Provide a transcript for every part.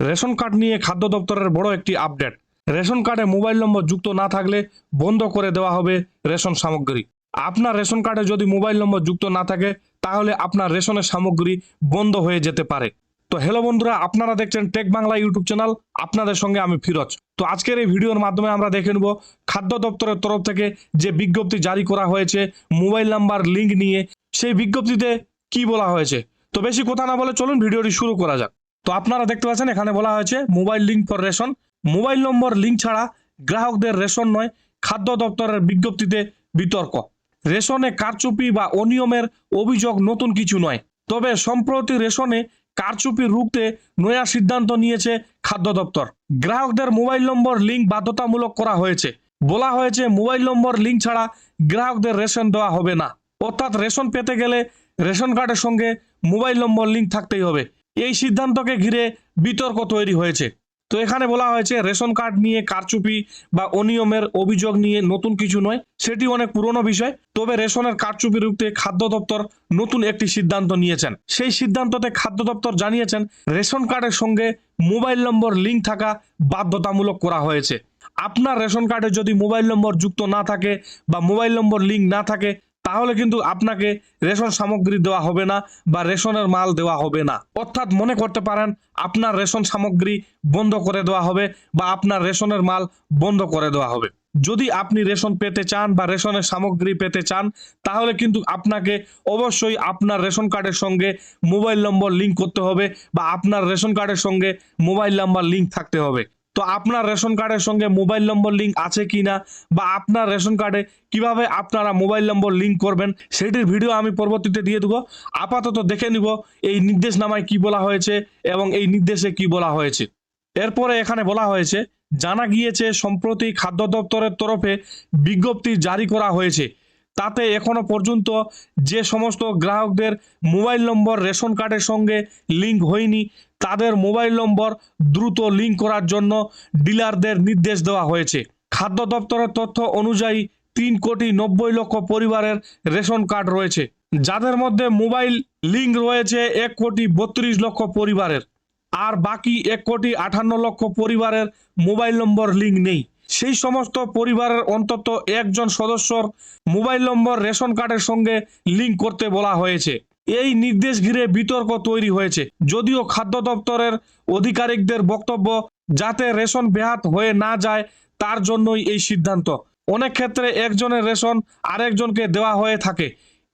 Ration card নিয়ে খাদ্য দপ্তরের বড় একটি আপডেট। রেশন কার্ডে মোবাইল নম্বর যুক্ত না থাকলে বন্ধ করে দেওয়া হবে রেশন সামগ্রী। আপনার রেশন কার্ডে যদি মোবাইল নম্বর যুক্ত না থাকে, তাহলে আপনার রেশনের সামগ্রী বন্ধ হয়ে যেতে পারে। তো হ্যালো বন্ধুরা, আপনারা দেখছেন টেক বাংলা ইউটিউব চ্যানেল, আপনাদের সঙ্গে আমি ফিরজ। তো আজকের এই ভিডিওর মাধ্যমে আমরা দেখে নেব খাদ্য দপ্তরের তরফ থেকে যে বিজ্ঞপ্তি জারি করা হয়েছে, মোবাইল নাম্বার লিঙ্ক নিয়ে, সেই বিজ্ঞপ্তিতে কি বলা হয়েছে। তো বেশি কথা না বলে চলুন ভিডিওটি শুরু করা যাক। তো আপনারা দেখতে পাচ্ছেন, এখানে বলা হয়েছে mobile link for ration. Mobile number link ছাড়া গ্রাহকদের রেশন নয়, খাদ্য দপ্তরের বিজ্ঞপ্তিতে বিতর্ক। রেশনে কারচুপি বা অনিয়মের অভিযোগ নতুন কিছু নয়। তবে সম্প্রতি রেশনে কারচুপি রুখতে নয়া সিদ্ধান্ত নিয়েছে খাদ্য দপ্তর। গ্রাহকদের মোবাইল নম্বর লিঙ্ক বাধ্যতামূলক করা হয়েছে। বলা হয়েছে মোবাইল নম্বর লিঙ্ক ছাড়া গ্রাহকদের রেশন দেওয়া হবে না। অর্থাৎ রেশন পেতে গেলে রেশন কার্ডের সঙ্গে মোবাইল নম্বর লিঙ্ক থাকতেই হবে। এই সিদ্ধান্তকে ঘিরে বিতর্ক তৈরি হয়েছে। তো এখানে বলা হয়েছে, রেশন কার্ড নিয়ে কারচুপি বা অনিয়মের অভিযোগ নিয়ে নতুন কিছু নয়, সেটি অনেক পুরনো বিষয়। তবে রেশনের কারচুপি রুখতে খাদ্য দপ্তর নতুন একটি সিদ্ধান্ত নিয়েছেন। সেই সিদ্ধান্ততে খাদ্য দপ্তর জানিয়েছেন, রেশন কার্ডের সঙ্গে মোবাইল নম্বর লিঙ্ক থাকা বাধ্যতামূলক করা হয়েছে। আপনার রেশন কার্ডে যদি মোবাইল নম্বর যুক্ত না থাকে বা মোবাইল নম্বর লিঙ্ক না থাকে তাহলে কিন্তু আপনাকে রেশন সামগ্রী দেওয়া হবে না বা রেশনের মাল দেওয়া হবে না। অর্থাৎ মনে করতে পারেন, আপনার রেশন সামগ্রী বন্ধ করে দেওয়া হবে বা আপনার রেশনের মাল বন্ধ করে দেওয়া হবে। যদি আপনি রেশন পেতে চান বা রেশনের সামগ্রী পেতে চান, তাহলে কিন্তু আপনাকে অবশ্যই আপনার রেশন কার্ডের সঙ্গে মোবাইল নম্বর লিঙ্ক করতে হবে বা আপনার রেশন কার্ডের সঙ্গে মোবাইল নাম্বার লিঙ্ক থাকতে হবে। তো আপনার রেশন কার্ডের সঙ্গে মোবাইল নম্বর লিঙ্ক আছে কি না বা আপনার রেশন কার্ডে কীভাবে আপনারা মোবাইল নম্বর লিঙ্ক করবেন সেটির ভিডিও আমি পরবর্তীতে দিয়ে দেবো। আপাতত দেখে নিব এই নির্দেশনামায় কি বলা হয়েছে এবং এই নির্দেশে কি বলা হয়েছে। এরপরে এখানে বলা হয়েছে, জানা গিয়েছে, সম্প্রতি খাদ্য দপ্তরের তরফে বিজ্ঞপ্তি জারি করা হয়েছে। তাতে এখনও পর্যন্ত যে সমস্ত গ্রাহকদের মোবাইল নম্বর, রেশন কার্ডের সঙ্গে লিঙ্ক হয়নি, তাদের মোবাইল নম্বর দ্রুত লিঙ্ক করার জন্য ডিলারদের নির্দেশ দেওয়া হয়েছে। খাদ্য দপ্তরের তথ্য অনুযায়ী তিন কোটি নব্বই লক্ষ পরিবারের রেশন কার্ড রয়েছে। যাদের মধ্যে মোবাইল লিঙ্ক রয়েছে, এক কোটি বত্রিশ লক্ষ পরিবারের। আর বাকি এক কোটি আটান্ন লক্ষ পরিবারের মোবাইল নম্বর লিঙ্ক নেই। সেই সমস্ত পরিবারের অন্তত একজন সদস্যর মোবাইল নম্বর রেশন কার্ডের সঙ্গে লিঙ্ক করতে বলা হয়েছে। এই নির্দেশ ঘিরে বিতর্ক তৈরি হয়েছে। যদিও খাদ্য দপ্তরের আধিকারিকদের বক্তব্য যাতে রেশন ব্যাহাত হয়ে না যায়, তার জন্যই এই সিদ্ধান্ত। অনেক ক্ষেত্রে একজনের রেশন আরেকজনকে দেওয়া হয়ে থাকে।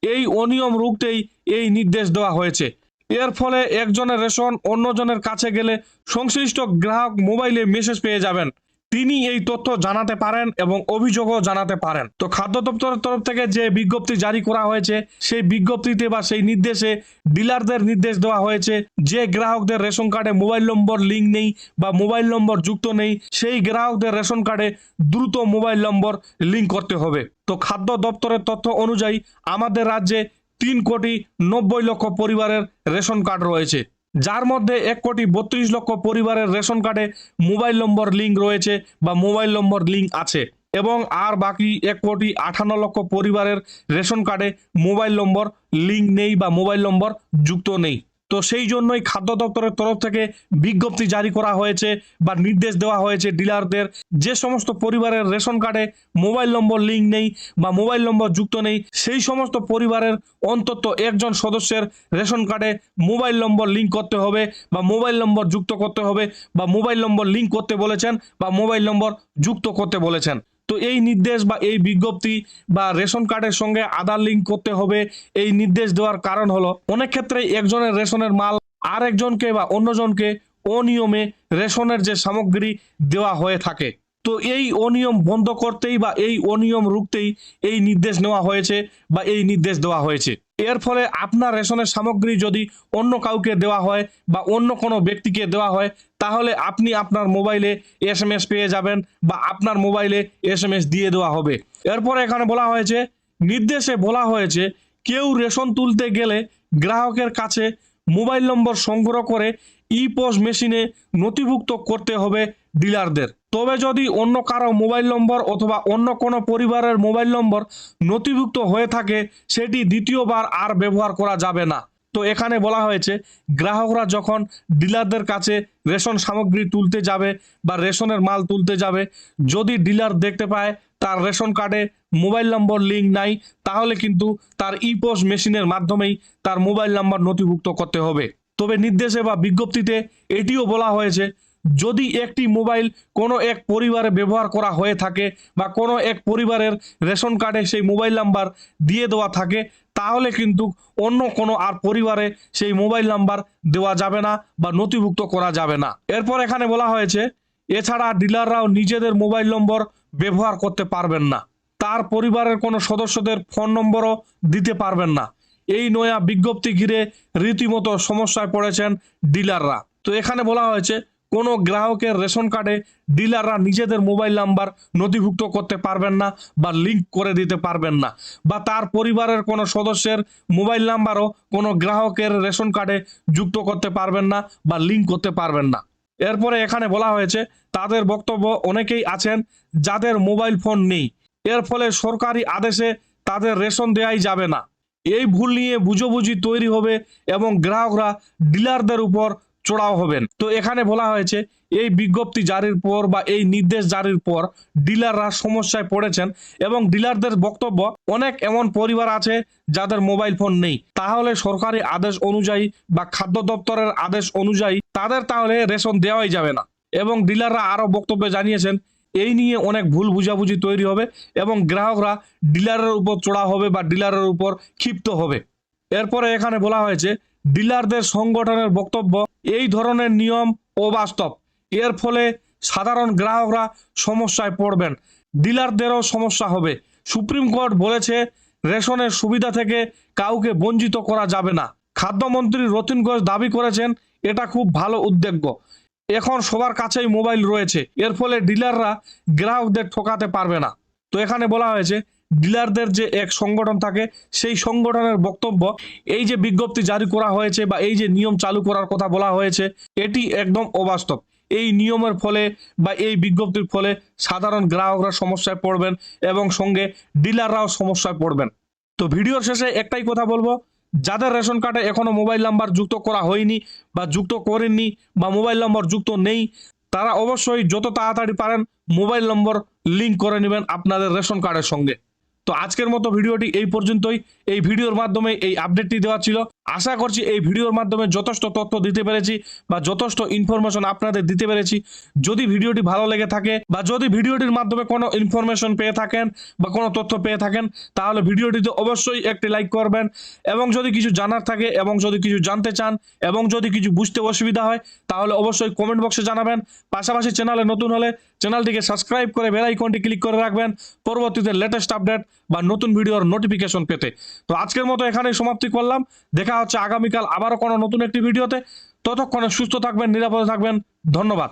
এই অনিয়ম রুখতেই এই নির্দেশ দেওয়া হয়েছে। এর ফলে একজনের রেশন অন্যজনের কাছে গেলে সংশ্লিষ্ট গ্রাহক মোবাইলে মেসেজ পেয়ে যাবেন। তিনি এই তথ্য জানাতে পারেন এবং অভিযোগও জানাতে পারেন। তো খাদ্য দপ্তরের তরফ থেকে যে বিজ্ঞপ্তি জারি করা হয়েছে, সেই বিজ্ঞপ্তিতে বা সেই নির্দেশে ডিলারদের নির্দেশ দেওয়া হয়েছে যে গ্রাহকদের রেশন কার্ডে মোবাইল নম্বর লিঙ্ক নেই বা মোবাইল নম্বর যুক্ত নেই, সেই গ্রাহকদের রেশন কার্ডে দ্রুত মোবাইল নম্বর লিঙ্ক করতে হবে। তো খাদ্য দপ্তরের তথ্য অনুযায়ী আমাদের রাজ্যে তিন কোটি নব্বই লক্ষ পরিবারের রেশন কার্ড রয়েছে। যার মধ্যে এক কোটি বত্রিশ লক্ষ পরিবারের রেশন কার্ডে মোবাইল নম্বর লিঙ্ক রয়েছে বা মোবাইল নম্বর লিঙ্ক আছে এবং আর বাকি এক কোটি আঠান্ন লক্ষ পরিবারের রেশন কার্ডে মোবাইল নম্বর লিঙ্ক নেই বা মোবাইল নম্বর যুক্ত নেই। তো সেই জন্যই খাদ্য দপ্তরের তরফ থেকে বিজ্ঞপ্তি জারি করা হয়েছে বা নির্দেশ দেওয়া হয়েছে ডিলারদের। যে সমস্ত পরিবারের রেশন কার্ডে মোবাইল নম্বর লিঙ্ক নেই বা মোবাইল নম্বর যুক্ত নেই, সেই সমস্ত পরিবারের অন্তত একজন সদস্যের রেশন কার্ডে মোবাইল নম্বর লিঙ্ক করতে হবে বা মোবাইল নম্বর যুক্ত করতে হবে বা মোবাইল নম্বর লিঙ্ক করতে বলেছেন বা মোবাইল নম্বর যুক্ত করতে বলেছেন। তো এই নির্দেশ বা এই বিজ্ঞপ্তি বা রেশন কার্ডের সঙ্গে আধার লিঙ্ক করতে হবে, এই নির্দেশ দেওয়ার কারণ হলো, অনেক ক্ষেত্রে একজনের রেশনের মাল আর একজনকে বা অন্যজনকে অনিয়মে রেশনের যে সামগ্রী দেওয়া হয়ে থাকে। তো এই অনিয়ম বন্ধ করতেই বা এই অনিয়ম রুখতেই এই নির্দেশ নেওয়া হয়েছে বা এই নির্দেশ দেওয়া হয়েছে। এর ফলে আপনার রেশনের সামগ্রী যদি অন্য কাউকে দেওয়া হয় বা অন্য কোনো ব্যক্তিকে দেওয়া হয়, তাহলে আপনি আপনার মোবাইলে এস এম এস পেয়ে যাবেন বা আপনার মোবাইলে এস এম এস দিয়ে দেওয়া হবে। এরপরে এখানে বলা হয়েছে, নির্দেশে বলা হয়েছে, কেউ রেশন তুলতে গেলে গ্রাহকের কাছে মোবাইল নম্বর সংগ্রহ করে ই পোস্ট মেশিনে নথিভুক্ত করতে হবে ডিলারদের। তবে যদি অন্য কারও মোবাইল নম্বর অথবা অন্য কোনো পরিবারের মোবাইল নম্বর নথিভুক্ত হয়ে থাকে, সেটি দ্বিতীয়বার আর ব্যবহার করা যাবে না। তো এখানে বলা হয়েছে, গ্রাহকরা যখন ডিলারদের কাছে রেশন সামগ্রী তুলতে যাবে বা রেশনের মাল তুলতে যাবে, যদি ডিলার দেখতে পায় তার রেশন কার্ডে মোবাইল নম্বর লিঙ্ক নাই, তাহলে কিন্তু তার ই পোস্ট মেশিনের মাধ্যমেই তার মোবাইল নাম্বার নথিভুক্ত করতে হবে। তবে নির্দেশে বা বিজ্ঞপ্তিতে এটিও বলা হয়েছে যদি একটি মোবাইল কোনো এক পরিবারে ব্যবহার করা হয়ে থাকে বা কোনো এক পরিবারের রেশন কার্ডে সেই মোবাইল নাম্বার দিয়ে দেওয়া থাকে, তাহলে কিন্তু অন্য কোনো আর পরিবারে সেই মোবাইল নাম্বার দেওয়া যাবে না বা নথিভুক্ত করা যাবে না। এরপর এখানে বলা হয়েছে, এছাড়া ডিলাররাও নিজেদের মোবাইল নম্বর ব্যবহার করতে পারবেন না। তার পরিবারের কোনো সদস্যদের ফোন নম্বরও দিতে পারবেন না। এই নয়া বিজ্ঞপ্তি ঘিরে রীতিমতো সমস্যায় পড়েছেন ডিলাররা। তো এখানে বলা হয়েছে কোনো গ্রাহকের রেশন কার্ডে ডিলাররা নিজেদের মোবাইল নাম্বার নথিভুক্ত করতে পারবেন না বা লিংক করে দিতে পারবেন না বা তার পরিবারের কোনো সদস্যের মোবাইল নাম্বারও কোনো গ্রাহকের রেশন কার্ডে যুক্ত করতে পারবেন না বা লিংক করতে পারবেন না। এরপরে এখানে বলা হয়েছে, তাদের বক্তব্য অনেকেই আছেন যাদের মোবাইল ফোন নেই। এর ফলে সরকারি আদেশে তাদের রেশন দেয়াই যাবে না। এই ভুল নিয়ে বুঝোবুঝি তৈরি হবে এবং গ্রাহকরা ডিলারদের উপর চড়াও হবেন। তো এখানে বলা হয়েছে, এই বিজ্ঞপ্তি জারির পর বা এই নির্দেশ জারির পর ডিলাররা সমস্যায় পড়েছেন এবং ডিলারদের বক্তব্য, অনেক এমন পরিবার আছে যাদের মোবাইল ফোন নেই। তাহলে সরকারি আদেশ অনুযায়ী বা খাদ্য দপ্তরের আদেশ অনুযায়ী তাদের তাহলে রেশন দেওয়াই যাবে না। এবং ডিলাররা আরও বক্তব্যে জানিয়েছেন, এই নিয়ে অনেক ভুল বুঝাবুঝি তৈরি হবে এবং গ্রাহকরা ডিলারের উপর চড়া হবে বা ডিলারের উপর ক্ষিপ্ত হবে। এরপরে এখানে বলা হয়েছে, ডিলারদের সংগঠনের বক্তব্য এই ধরনের নিয়ম অবাস্তব। এর ফলে সাধারণ গ্রাহকরা সমস্যায় পড়বেন। ডিলারদেরও সমস্যা হবে। সুপ্রিম কোর্ট বলেছে, রেশনের সুবিধা থেকে কাউকে বঞ্চিত করা যাবে না। খাদ্যমন্ত্রী রতিন ঘোষ দাবি করেছেন, এটা খুব ভালো উদ্যোগ এখন সবার কাছেই মোবাইল রয়েছে। এর ফলে ডিলাররা গ্রাহকদের ঠকাতে পারবে না। তো এখানে বলা হয়েছে ডিলারদের যে এক সংগঠন থাকে, সেই সংগঠনের বক্তব্য, এই যে বিজ্ঞপ্তি জারি করা হয়েছে বা এই যে নিয়ম চালু করার কথা বলা হয়েছে, এটি একদম অবাস্তব। এই নিয়মের ফলে বা এই বিজ্ঞপ্তির ফলে সাধারণ গ্রাহকরা সমস্যায় পড়বেন এবং সঙ্গে ডিলাররাও সমস্যায় পড়বেন। তো ভিডিওর শেষে একটাই কথা বলব, যাদের রেশন কার্ডে এখনও মোবাইল নাম্বার যুক্ত করা হয়নি বা যুক্ত করেননি বা মোবাইল নম্বর যুক্ত নেই, তারা অবশ্যই যত তাড়াতাড়ি পারেন মোবাইল নম্বর লিঙ্ক করে নেবেন আপনাদের রেশন কার্ডের সঙ্গে। তো আজকের মতো ভিডিওটি এই পর্যন্তই। এই ভিডিওর মাধ্যমে এই আপডেটটি দেওয়া ছিল। আশা করছি এই ভিডিওর মাধ্যমে যথেষ্ট তথ্য দিতে পেরেছি বা যথেষ্ট ইনফরমেশন আপনাদের দিতে পেরেছি। যদি ভিডিওটি ভালো লেগে থাকে বা যদি ভিডিওটির মাধ্যমে কোনো ইনফরমেশন পেয়ে থাকেন বা কোনো তথ্য পেয়ে থাকেন, তাহলে ভিডিওটিতে অবশ্যই একটি লাইক করবেন। এবং যদি কিছু জানার থাকে এবং যদি কিছু জানতে চান এবং যদি কিছু বুঝতে অসুবিধা হয়, তাহলে অবশ্যই কমেন্ট বক্সে জানাবেন। পাশাপাশি চ্যানেলে নতুন হলে চ্যানেলটিকে সাবস্ক্রাইব করে বেল আইকনটি ক্লিক করে রাখবেন। পরবর্তীতে লেটেস্ট আপডেট বা নতুন ভিডিওর নোটিফিকেশন পেতে। তো আজকের মতো এখানেই সমাপ্তি করলাম। দেখা হচ্ছে আগামীকাল আবারও কোনো নতুন একটি ভিডিওতে। ততক্ষণে সুস্থ থাকবেন, নিরাপদে থাকবেন। ধন্যবাদ।